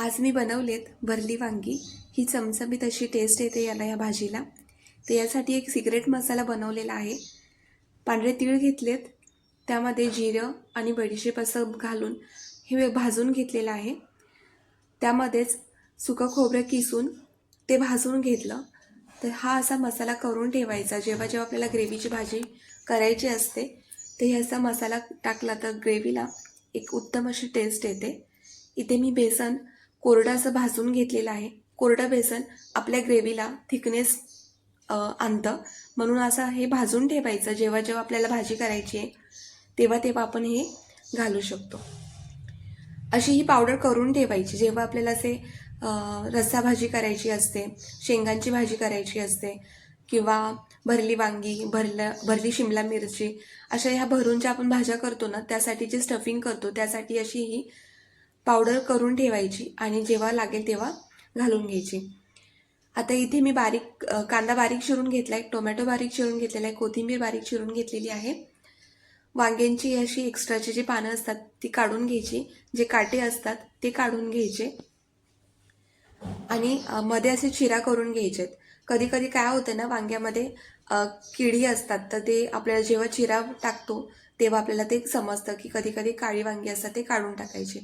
आज मी बनवलेत भरली वांगी. ही चमचमीत अशी टेस्ट येते याला या भाजीला. तर यासाठी एक सिक्रेट मसाला बनवलेला आहे. पांढरे तीळ घेतलेत. त्यामध्ये जिरं आणि बडीशेप असं घालून हे भाजून घेतलेलं आहे. त्यामध्येच सुकं खोबरं किसून ते भाजून घेतलं. तर हा असा मसाला करून ठेवायचा. जेव्हा जेव्हा आपल्याला ग्रेव्हीची भाजी करायची असते तर ह्याचा मसाला टाकला तर ग्रेव्हीला एक उत्तम अशी टेस्ट येते. इथे मी बेसन कोरडं असं भाजून घेतलेलं आहे. कोरडं बेसन आपल्या ग्रेव्हीला थिकनेस आणतं. म्हणून असं हे भाजून ठेवायचं. जेव्हा जेव्हा आपल्याला भाजी करायची आहे तेव्हा तेव्हा आपण हे घालू शकतो. अशी ही पावडर करून ठेवायची. जेव्हा आपल्याला असे रस्सा भाजी करायची असते शेंगांची भाजी करायची असते किंवा भरली वांगी भरलं भरली शिमला मिरची अशा ह्या भरून ज्या आपण भाज्या करतो ना त्यासाठी जे स्टफिंग करतो त्यासाठी अशी ही पावडर करून ठेवायची आणि जेव्हा लागेल तेव्हा घालून घ्यायची. आता इथे मी बारीक कांदा बारीक चिरून घेतला आहे टोमॅटो बारीक चिरून घेतलेला आहे कोथिंबीर बारीक चिरून घेतलेली आहे. वांग्यांची अशी एक्स्ट्राची जी पानं असतात ती काढून घ्यायची. जे काटे असतात ते काढून घ्यायचे. आणि मध्ये असे चिरा करून घ्यायचेत कधी कधी काय होतं ना वांग्यामध्ये किडी असतात तर ते आपल्याला जेव्हा चिरा टाकतो तेव्हा आपल्याला ते समजतं की कधी कधी काळी वांगी असतात ते काढून टाकायचे.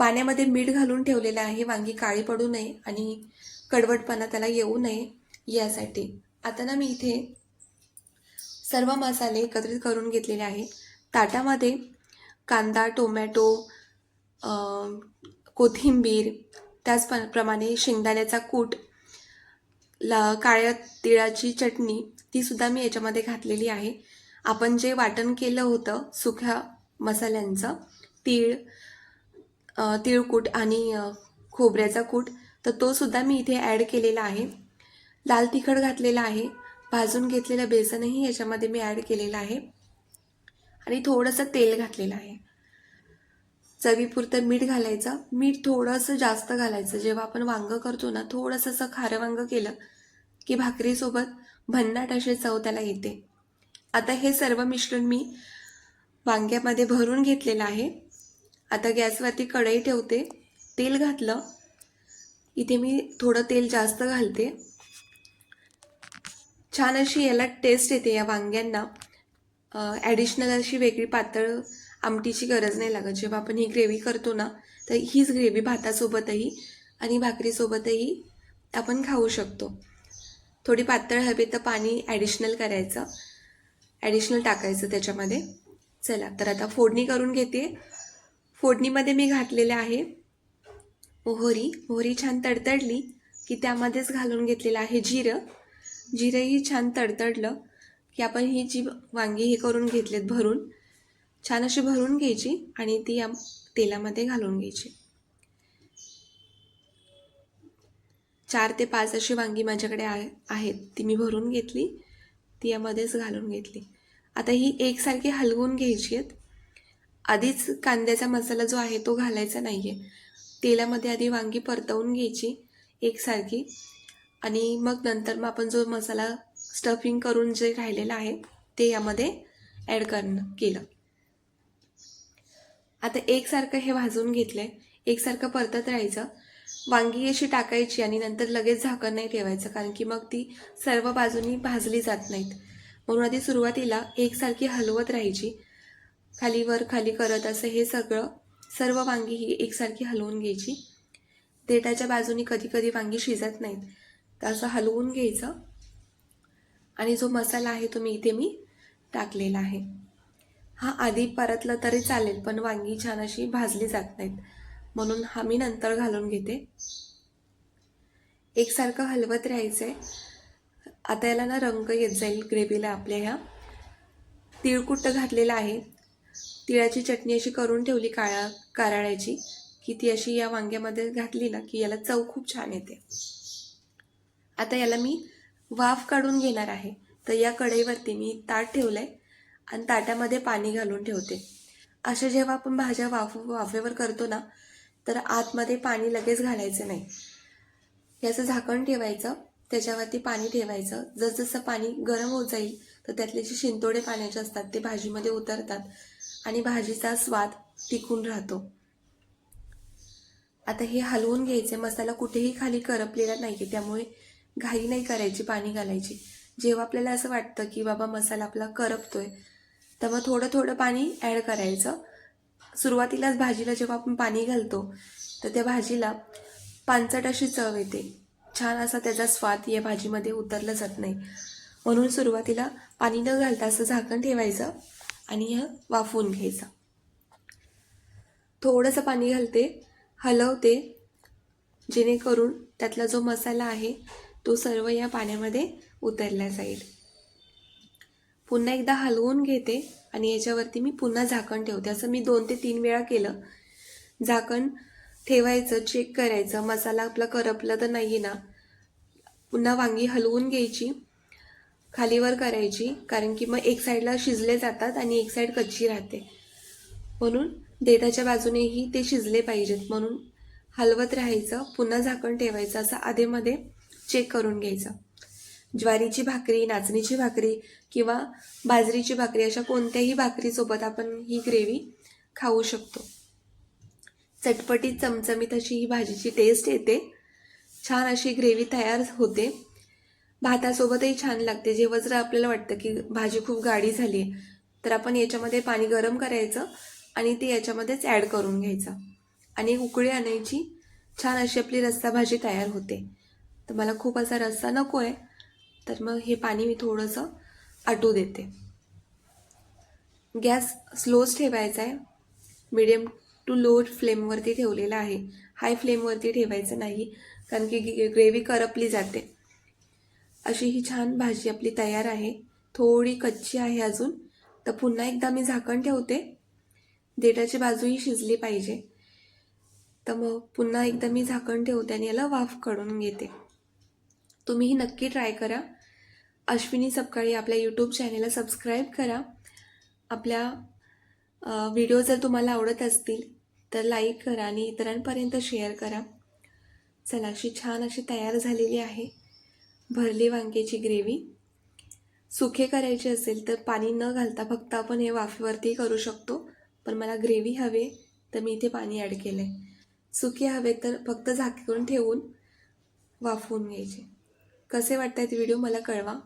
पाण्यामध्ये मीठ घालून ठेवलेलं आहे. वांगी काळी पडू नये आणि कडवटपणा त्याला येऊ नये यासाठी. आता ना मी इथे सर्व मसाले एकत्रित करून घेतलेले आहे. ताटामध्ये कांदा टोमॅटो कोथिंबीर त्याचप्रमाणे शेंगदाण्याचा कूट ला काळ्या तिळाची चटणी ती सुद्धा मी याच्यामध्ये घातलेली आहे. आपण जे वाटण केलं होतं सुक्या मसाल्यांचं तीळ तिळकूट आणि खोबऱ्याचा कूट. तर तो सुद्धा मी इथे ॲड केलेला आहे. लाल तिखट घातलेला आहे. भाजून घेतलेलं बेसनही याच्यामध्ये मी ॲड केलेलं आहे. आणि थोडंसं तेल घातलेलं आहे. चवीपुरतं मीठ घालायचं. मीठ थोडंसं जास्त घालायचं. जेव्हा आपण वांगं करतो ना थोडंसं असं खारं वांगं केलं की भाकरीसोबत भन्नाट अशी चव त्याला येते. आता हे सर्व मिश्रण मी वांग्यामध्ये भरून घेतलेलं आहे. आता गॅसवरती कढई ठेवते. तेल घातलं. इथे मी थोडं तेल जास्त घालते. छान अशी याला टेस्ट येते या वांग्यांना. ॲडिशनल अशी वेगळी पातळ आमटीची गरज नाही लागत. जेव्हा आपण ही ग्रेव्ही करतो ना तर हीच ग्रेव्ही भातासोबतही आणि भाकरीसोबतही आपण खाऊ शकतो. थोडी पातळ हवी तर पाणी ॲडिशनल करायचं. ॲडिशनल टाकायचं त्याच्यामध्ये. चला तर आता फोडणी करून घेते. फोडणीमध्ये मी घातलेले आहे. मोहरी मोहरी छान तडतडली की त्यामध्येच घालून घेतलेलं आहे जिरं. जिरंही छान तडतडलं की आपण ही जी वांगी हे करून घेतलेत भरून छान अशी भरून घ्यायची आणि ती या तेलामध्ये घालून घ्यायची. चार ते पाच अशी वांगी माझ्याकडे आहे आहेत. ती मी भरून घेतली ती यामध्येच घालून घेतली. आता ही एकसारखी हलवून घ्यायची आहेत. आधीच कांद्याचा मसाला जो आहे तो घालायचा नाही आहे तेलामध्ये आधी वांगी परतवून घ्यायची एकसारखी आणि मग नंतर मग आपण जो मसाला स्टफिंग करून जे राहिलेलं आहे ते यामध्ये ॲड करणं केलं. आता एकसारखं हे भाजून घेतलं आहे एकसारखं परतत राहायचं. वांगी अशी टाकायची आणि नंतर लगेच झाकण नाही ठेवायचं कारण की मग ती सर्व बाजूनी भाजली जात नाहीत. म्हणून आधी सुरुवातीला एकसारखी हलवत राहायची. खालीवर खाली करत असं हे सगळं सर्व वांगी ही एकसारखी हलवून घ्यायची. देठाच्या बाजूनी कधी कधी वांगी शिजत नाहीत. तर असं हलवून घ्यायचं. आणि जो मसाला आहे तो मी इथे मी टाकलेला आहे. हा आधी परतलं तरी चालेल पण वांगी छान अशी भाजली जात नाहीत. म्हणून हा मी नंतर घालून घेते. एकसारखं हलवत राहायचं आहे आता याला ना रंग येत जाईल ग्रेव्हीला आपल्या ह्या. तिळकुट घातलेला आहे. तिळाची चटणी अशी करून ठेवली काळ्या कारळ्याची की ती अशी या वांग्यामध्ये घातली ना की याला चव खूप छान येते. आता याला मी वाफ काढून घेणार आहे. तर या कढईवरती मी ताट ठेवलं आहे आणि ताटामध्ये पाणी घालून ठेवते. अशा जेव्हा आपण भाज्या वाफ वाफेवर करतो ना तर आतमध्ये पाणी लगेच घालायचं नाही. याचं झाकण ठेवायचं त्याच्यावरती पाणी ठेवायचं. जसजसं पाणी गरम होत जाईल तर त्यातले जे शिंतोडे पाण्याचे असतात ते भाजीमध्ये उतरतात. आणि भाजीचा स्वाद टिकून राहतो. आता हे हलवून घ्यायचे मसाला कुठेही खाली करपलेला नाही आहे त्यामुळे घाई नाही करायची पाणी घालायची. जेव्हा आपल्याला असं वाटतं की बाबा मसाला आपला करपतोय तर मग थोडं थोडं पाणी ॲड करायचं. सुरुवातीलाच भाजीला जेव्हा आपण पाणी घालतो तर त्या भाजीला पानचट अशी चव येते. छान असा त्याचा स्वाद या भाजीमध्ये उतरला जात नाही. म्हणून सुरुवातीला पाणी न घालता असं झाकण ठेवायचं. आणि ह्या वाफवून घ्यायचा. थोडंसं पाणी घालते हलवते जेणेकरून त्यातला जो मसाला आहे तो सर्व या पाण्यामध्ये उतरला जाईल. पुन्हा एकदा हलवून घेते आणि याच्यावरती मी पुन्हा झाकण ठेवते. असं मी दोन ते तीन वेळा केलं. झाकण ठेवायचं चेक करायचं. मसाला आपला करपला तर नाही ना. पुन्हा वांगी हलवून घ्यायची. खालीवर करायची कारण की मग एक साईडला शिजले जातात आणि एक साईड कच्ची राहते. म्हणून देठाच्या बाजूनेही ते शिजले पाहिजेत. म्हणून हलवत राहायचं पुन्हा झाकण ठेवायचं असं आधेमध्ये चेक करून घ्यायचं. ज्वारीची भाकरी नाचणीची भाकरी किंवा बाजरीची भाकरी अशा कोणत्याही भाकरीसोबत आपण ही ग्रेव्ही खाऊ शकतो. चटपटीत चमचमीत अशी ही भाजीची टेस्ट येते. छान अशी ग्रेव्ही तयार होते. भातासोबतही छान लागते. जेव्हा जर आपल्याला वाटतं की भाजी खूप गाढी झाली आहे तर आपण याच्यामध्ये पाणी गरम करायचं आणि ते याच्यामध्येच ॲड करून घ्यायचं. आणि उकळी आणायची. छान अशी आपली रस्सा भाजी तयार होते. तर मला खूप असा रस्सा नको आहे तर मग हे पाणी मी थोडंसं आटू देते. गॅस स्लोच ठेवायचा आहे. मिडियम टू लो फ्लेमवरती ठेवलेला आहे. हाय फ्लेमवरती ठेवायचं नाही कारण की ग्रेव्ही करपली जाते. अशी ही छान भाजी आपली तयार आहे. थोडी कच्ची आहे अजून. तर पुन्हा एकदा मी झाकण ठेवते. देठाची बाजूही शिजली पाहिजे. तर मग पुन्हा एकदा मी झाकण ठेवते आणि याला वाफ काढून घेते. तुम्हीही नक्की ट्राय करा. अश्विनी सपकाळी आपल्या यूट्यूब चॅनेलला सबस्क्राईब करा. आपल्या व्हिडिओ जर तुम्हाला आवडत असतील तर लाईक करा आणि इतरांपर्यंत शेअर करा. चला अशी छान अशी तयार झालेली आहे. भरली वांग्याची ग्रेव्ही. सुखे करायचे असेल तर पाणी न घालता फक्त आपण हे वाफेवरती करू शकतो. पण मला ग्रेव्ही हवे तर मी इथे पाणी ॲड केलं आहे सुके हवे तर फक्त झाकून ठेवून वाफवून घ्यायचे. कसे वाटतात व्हिडिओ मला कळवा.